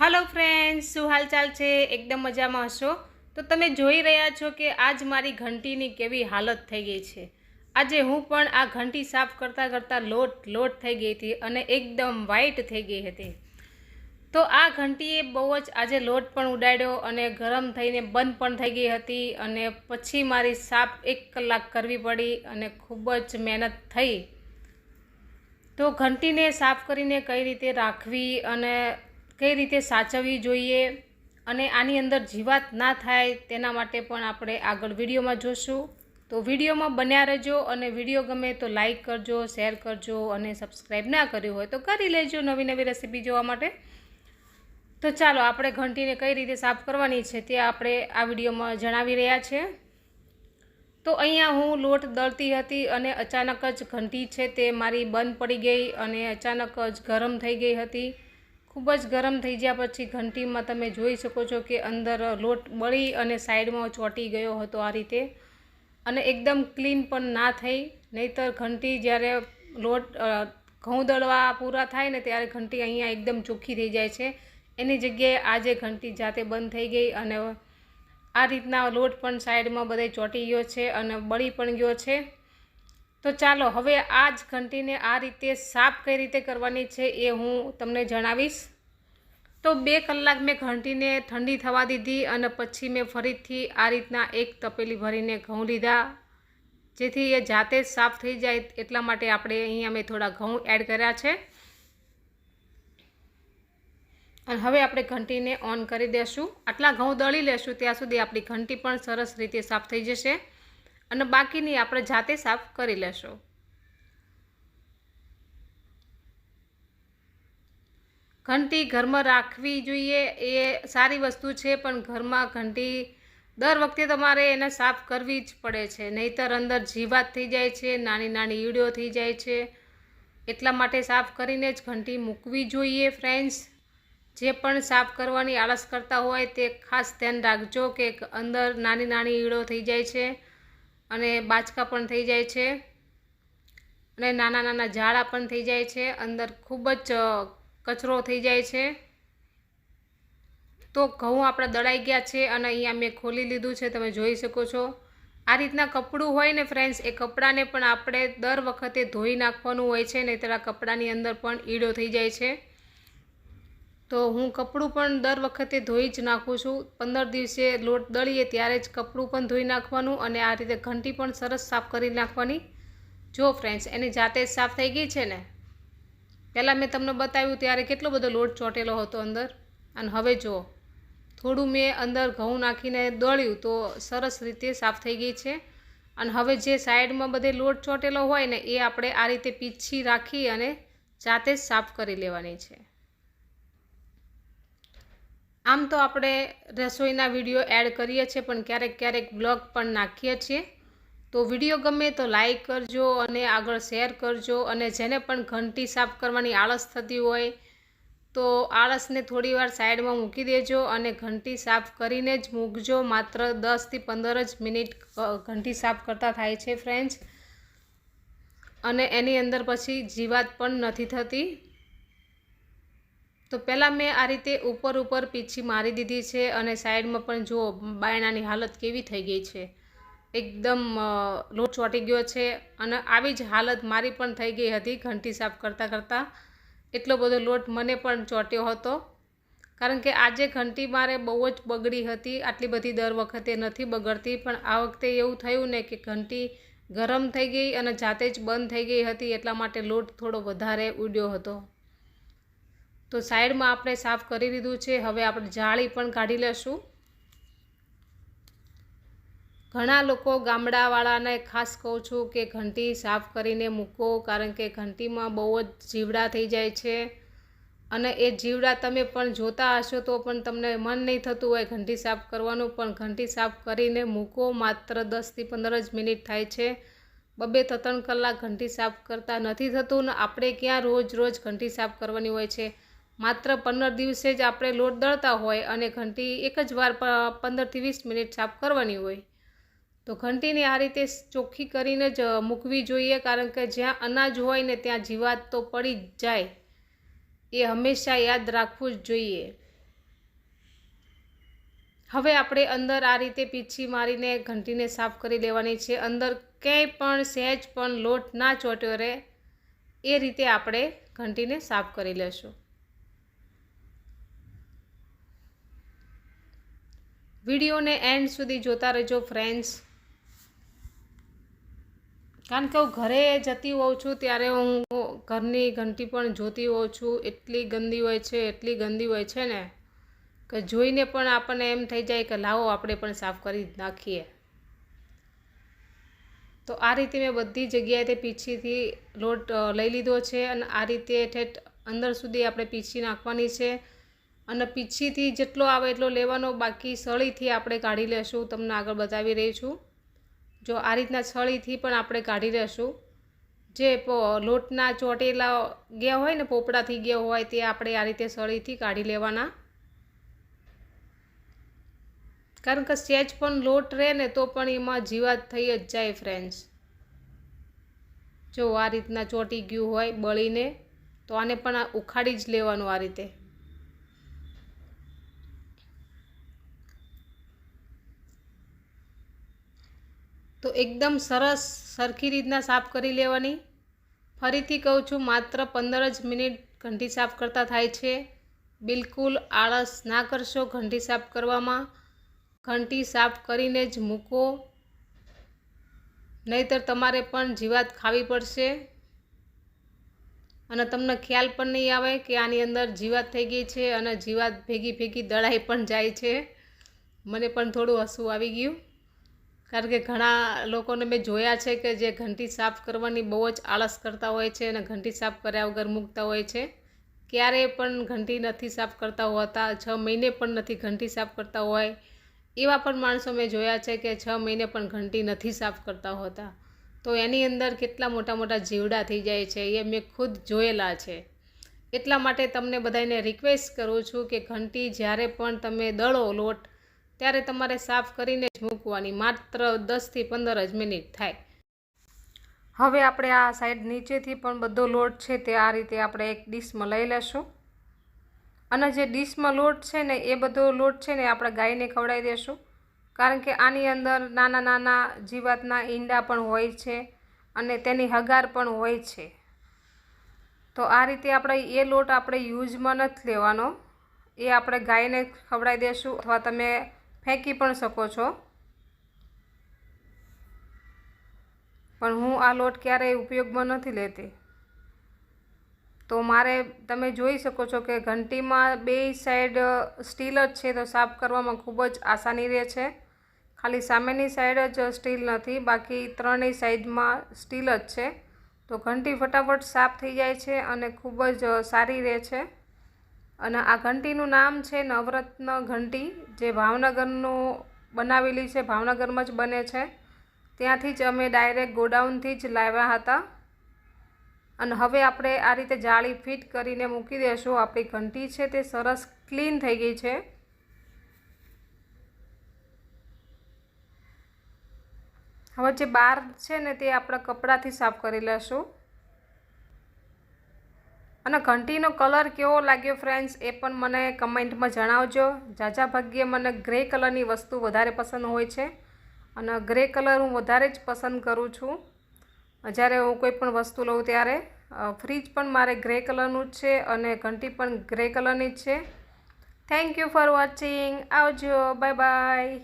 Hello friends શું હાલચાલ છે? એકદમ મજામાં હશો? તો તમે જોઈ રહ્યા છો કે આજ મારી ઘંટીની કેવી હાલત થઈ ગઈ છે. આજે હું પણ આ ઘંટી સાફ કરતાં કરતાં લોટ લોટ થઈ ગઈ હતી અને એકદમ વ્હાઈટ થઈ ગઈ હતી. તો આ ઘંટીએ બહુ જ આજે લોટ પણ ઉડાડ્યો અને ગરમ થઈને બંધ પણ થઈ ગઈ હતી અને પછી મારી સાફ એક કલાક કરવી પડી અને ખૂબ જ મહેનત થઈ. તો ઘંટીને સાફ કરીને કઈ રીતે રાખવી અને કઈ રીતે સાચવવી જોઈએ અને આની અંદર જીવાત ના થાય તેના માટે પણ આપણે આગળ વિડીયોમાં જોશું. તો વિડીયોમાં બન્યા રહેજો અને વીડિયો ગમે તો લાઈક કરજો, શેર કરજો અને સબસ્ક્રાઈબ ના કર્યું હોય તો કરી લેજો નવી નવી રેસીપી જોવા માટે. તો ચાલો, આપણે ઘંટીને કઈ રીતે સાફ કરવાની છે તે આપણે આ વિડીયોમાં જણાવી રહ્યા છે. તો અહીંયા હું લોટ દળતી હતી અને અચાનક જ ઘંટી છે તે મારી બંધ પડી ગઈ અને અચાનક જ ગરમ થઈ ગઈ હતી. ખૂબ જ ગરમ થઈ ગયા પછી ઘંટીમાં તમે જોઈ શકો છો કે અંદર લોટ બળી અને સાઈડમાં ચોંટી ગયો હતો આ રીતે. અને એકદમ ક્લીન પણ ના થઈ. નહીંતર ઘંટી જ્યારે લોટ ઘઉં દળવા પૂરા થાય ને ત્યારે ઘંટી અહીંયા એકદમ ચોખ્ખી થઈ જાય છે. એની જગ્યાએ આજે ઘંટી જાતે બંધ થઈ ગઈ અને આ રીતના લોટ પણ સાઈડમાં બધે ચોંટી ગયો છે અને બળી પણ ગયો છે. તો ચાલો હવે આ જ ઘંટીને આ રીતે સાફ કઈ રીતે કરવાની છે એ હું તમને જણાવીશ. તો બે કલાક મેં ઘંટીને ઠંડી થવા દીધી અને પછી મેં ફરીથી આ રીતના એક તપેલી ભરીને ઘઉં લીધા. જેથી એ જાતે સાફ થઈ જાય એટલા માટે આપણે અહીંયા મેં થોડા ઘઉં એડ કર્યા છે. અને હવે આપણે ઘંટીને ઓન કરી દેશું. આટલા ઘઉં દળી લેશું ત્યાં સુધી આપણી ઘંટી પણ સરસ રીતે સાફ થઈ જશે. અને બાકીની આપણે જાતે સાફ કરી લેશું. ઘંટી ઘરમાં રાખવી જોઈએ, એ સારી વસ્તુ છે, પણ ઘરમાં ઘંટી દર વખતે તમારે એને સાફ કરવી જ પડે છે. નહીંતર અંદર જીવાત થઈ જાય છે, નાની નાની ઈડીઓ થઈ જાય છે. એટલા માટે સાફ કરીને જ ઘંટી મૂકવી જોઈએ, ફ્રેન્ડ્સ. જે પણ સાફ કરવાની આળસ કરતા હોય તે ખાસ ધ્યાન રાખજો કે અંદર નાની નાની ઈળો થઈ જાય છે. અને બાચકા પણ થઈ જાય છે. અને નાના નાના ઝાડા પણ થઈ જાય છે. અંદર ખૂબ જ કચરો થઈ જાય છે. તો ઘઉં આપણા દળાઈ ગયા છે અને અહીંયા મેં ખોલી લીધું છે. તમે જોઈ શકો છો. આ રીતના કપડું હોય ને ફ્રેન્ડ્સ એ કપડાને પણ આપણે દર વખતે ધોઈ નાખવાનું હોય છે. નહીંતર તેના કપડાની અંદર પણ ઈડો થઈ જાય છે. તો હું કપડું પણ દર વખતે ધોઈ જ નાખું છું. પંદર દિવસે લોટ દળીએ ત્યારે જ કપડું પણ ધોઈ નાખવાનું અને આ રીતે ઘંટી પણ સરસ સાફ કરી નાખવાની. જો ફ્રેન્ડ્સ એની જાતે જ સાફ થઈ ગઈ છે ને? પહેલાં મેં તમને બતાવ્યું ત્યારે કેટલો બધો લોટ ચોંટેલો હતો અંદર. અને હવે જુઓ થોડું મેં અંદર ઘઉં નાખીને દળ્યું તો સરસ રીતે સાફ થઈ ગઈ છે. અને હવે જે સાઈડમાં બધે લોટ ચોંટેલો હોય ને, એ આપણે આ રીતે પીછી રાખી અને જાતે જ સાફ કરી લેવાની છે. આમ તો આપણે રસોઈના વીડિયો એડ કરીએ છીએ, પણ ક્યારેક ક્યારેક બ્લોગ પણ નાખીએ છીએ. તો વીડિયો ગમે તો લાઈક કરજો અને આગળ શેર કરજો અને જેને પણ ઘંટી સાફ કરવાની આળસ થતી હોય તો આળસને થોડી વાર સાઈડમાં મૂકી દેજો અને ઘંટી સાફ કરીને જ મૂકજો. માત્ર દસથી પંદર જ મિનિટ ઘંટી સાફ કરતાં થાય છે ફ્રેન્ડ્સ અને એની અંદર પછી જીવાત પણ નથી થતી. તો પહેલાં મેં આ રીતે ઉપર ઉપર પીછી મારી દીધી છે અને સાઈડમાં પણ જુઓ, બાયણાની હાલત કેવી થઈ ગઈ છે. એકદમ લોટ ચોંટી ગયો છે અને આવી જ હાલત મારી પણ થઈ ગઈ હતી ઘંટી સાફ કરતાં કરતાં. એટલો બધો લોટ મને પણ ચોંટ્યો હતો. કારણ કે આજે ઘંટી મારે બહુ જ બગડી હતી, આટલી બધી દર વખતે નથી બગડતી, પણ આ વખતે એવું થયું ને કે ઘંટી ગરમ થઈ ગઈ અને જાતે જ બંધ થઈ ગઈ હતી, એટલા માટે લોટ થોડો વધારે ઉડ્યો હતો. તો સાઈડમાં આપણે સાફ કરી દીધું છે. હવે આપણે જાળી પણ કાઢી લેશું. ઘણા લોકો ગામડાવાળાને ખાસ કહું છું કે ઘંટી સાફ કરીને મૂકો, કારણ કે ઘંટીમાં બહુ જ જીવડા થઈ જાય છે. અને એ જીવડા તમે પણ જોતા હશો તો પણ તમને મન નહીં થતું હોય ઘંટી સાફ કરવાનું, પણ ઘંટી સાફ કરીને મૂકો. માત્ર દસથી પંદર જ મિનિટ થાય છે. બબે ત્રણ કલાક ઘંટી સાફ કરતા નથી થતું ને આપણે ક્યાં રોજ રોજ ઘંટી સાફ કરવાની હોય છે? માત્ર પંદર દિવસે જ આપણે લોટ દળતા હોય અને ઘંટી એક જ વાર પંદરથી વીસ મિનિટ સાફ કરવાની હોય. તો ઘંટીને આ રીતે ચોખ્ખી કરીને જ મૂકવી જોઈએ કારણ કે જ્યાં અનાજ હોય ને ત્યાં જીવાત તો પડી જ જાય. એ હંમેશા યાદ રાખવું જ જોઈએ. હવે આપણે અંદર આ રીતે પીછી મારીને ઘંટીને સાફ કરી લેવાની છે. અંદર ક્યાંય પણ સહેજ પણ લોટ ના ચોટ્યો રહે એ રીતે આપણે ઘંટીને સાફ કરી લેશું. વિડીયોને એન્ડ સુધી જોતા રહેજો ફ્રેન્ડ્સ કારણ કે હું ઘરે જતી હોઉં છું, ત્યારે હું ઘરની ઘંટી પણ જોતી હોઉં છું. એટલી ગંદી હોય છે, એટલી ગંદી હોય છે ને, કે જોઈને પણ આપણને એમ થઈ જાય કે લાવો, આપણે પણ સાફ કરી નાખીએ. તો આ રીતે મેં બધી જગ્યાએથી પીછીથી લોટ લઈ લીધો છે અને આ રીતે ઠેઠ અંદર સુધી આપણે પીછી નાખવાની છે. અને પીછીથી જેટલો આવે એટલો લેવાનો. બાકી સળીથી આપણે કાઢી લેશું. તમને આગળ બતાવી રહી છું. જો આ રીતના સળીથી પણ આપણે કાઢી લેશું. જે લોટના ચોટેલા ગયા હોય ને, પોપડાથી ગયા હોય, તે આપણે આ રીતે સળીથી કાઢી લેવાના. કારણ કે સેજ પણ લોટ રહે ને, તો પણ એમાં જીવાત થઈ જ જાય ફ્રેન્ડ્સ જો આ રીતના ચોટી ગયું હોય બળીને, તો આને પણ ઉખાડી જ લેવાનું આ રીતે. તો એકદમ સરસ સરખી રીતના સાફ કરી લેવાની. ફરીથી કહું છું, માત્ર પંદર જ મિનિટ ઘંટી સાફ કરતાં થાય છે. બિલકુલ આળસ ના કરશો ઘંટી સાફ કરવામાં. ઘંટી સાફ કરીને જ મૂકો. નહીતર તમારે પણ જીવાત ખાવી પડશે. અને તમને ખ્યાલ પણ નહીં આવે કે આની અંદર જીવાત થઈ ગઈ છે અને જીવાત ભેગી ભેગી દળાઈ પણ જાય છે. મને પણ થોડું હસવું આવી ગયું. કારણ કે ઘણા લોકોને મેં જોયા છે કે જે ઘંટી સાફ કરવાની બહુ જ આળસ કરતા હોય છે અને ઘંટી સાફ કર્યા વગર મૂકતા હોય છે. ક્યારેય પણ ઘંટી નથી સાફ કરતા હોતા, છ મહિને પણ નથી ઘંટી સાફ કરતા હોય. એવા પણ માણસો મેં જોયા છે કે છ મહિને પણ ઘંટી નથી સાફ કરતા હોતા. તો એની અંદર કેટલા મોટા મોટા જીવડા થઈ જાય છે એ મેં ખુદ જોયેલા છે. એટલા માટે તમને બધાને રિક્વેસ્ટ કરું છું કે ઘંટી જ્યારે પણ તમે દળો લોટ ત્યારે તમારે સાફ કરીને જ મૂકવાની. માત્ર દસથી પંદર જ મિનિટ થાય. હવે આપણે આ સાઈડ નીચેથી પણ બધો લોટ છે તે આ રીતે આપણે એક ડીશમાં લઈ લેશું. અને જે ડીશમાં લોટ છે ને, એ બધો લોટ છે ને આપણે ગાયને ખવડાવી દેશું. કારણ કે આની અંદર નાના નાના જીવાતના ઈંડા પણ હોય છે અને તેની હગાર પણ હોય છે. તો આ રીતે આપણે એ લોટ આપણે યુઝમાં નથી લેવાનો. એ આપણે ગાયને ખવડાવી દેશું. અથવા તમે ફેંકી પણ શકો છો. પણ હું આ લોટ ક્યારેય ઉપયોગમાં નથી લેતી. તો મારે, તમે જોઈ શકો છો કે ઘંટીમાં બે સાઈડ સ્ટીલ જ છે તો સાફ કરવામાં ખૂબ જ આસાની રહે છે. ખાલી સામેની સાઈડ જ સ્ટીલ નથી, બાકી ત્રણેય સાઈડમાં સ્ટીલ જ છે. તો ઘંટી ફટાફટ સાફ થઈ જાય છે અને ખૂબ જ સારી રહે છે. અને આ ઘંટીનું નામ છે નવરત્ન ઘંટી, જે ભાવનગરનું બનાવેલી છે, ભાવનગરમાં જ બને છે. ત્યાંથી જ અમે ડાયરેક્ટ ગોડાઉનથી જ લાવ્યા હતા. અને હવે આપણે આ રીતે જાળી ફિટ કરીને મૂકી દઈશું આપણી ઘંટી છે તે સરસ ક્લીન થઈ ગઈ છે. હવે જે બાર છે ને તે આપણે કપડાથી સાફ કરી લેશું. અને ઘંટીનો કલર કેવો લાગ્યો ફ્રેન્ડ્સ એ પણ મને કમેન્ટમાં જણાવજો. ઝાઝા ભાગ્યે મને ગ્રે કલરની વસ્તુ વધારે પસંદ હોય છે. અને ગ્રે કલર હું વધારે જ પસંદ કરું છું. જ્યારે હું કોઈ પણ વસ્તુ લઉં ત્યારે ફ્રીજ પણ મારે ગ્રે કલરનું જ છે અને ઘંટી પણ ગ્રે કલરની જ છે. થેન્ક યુ ફોર વોચિંગ આવજો. Bye bye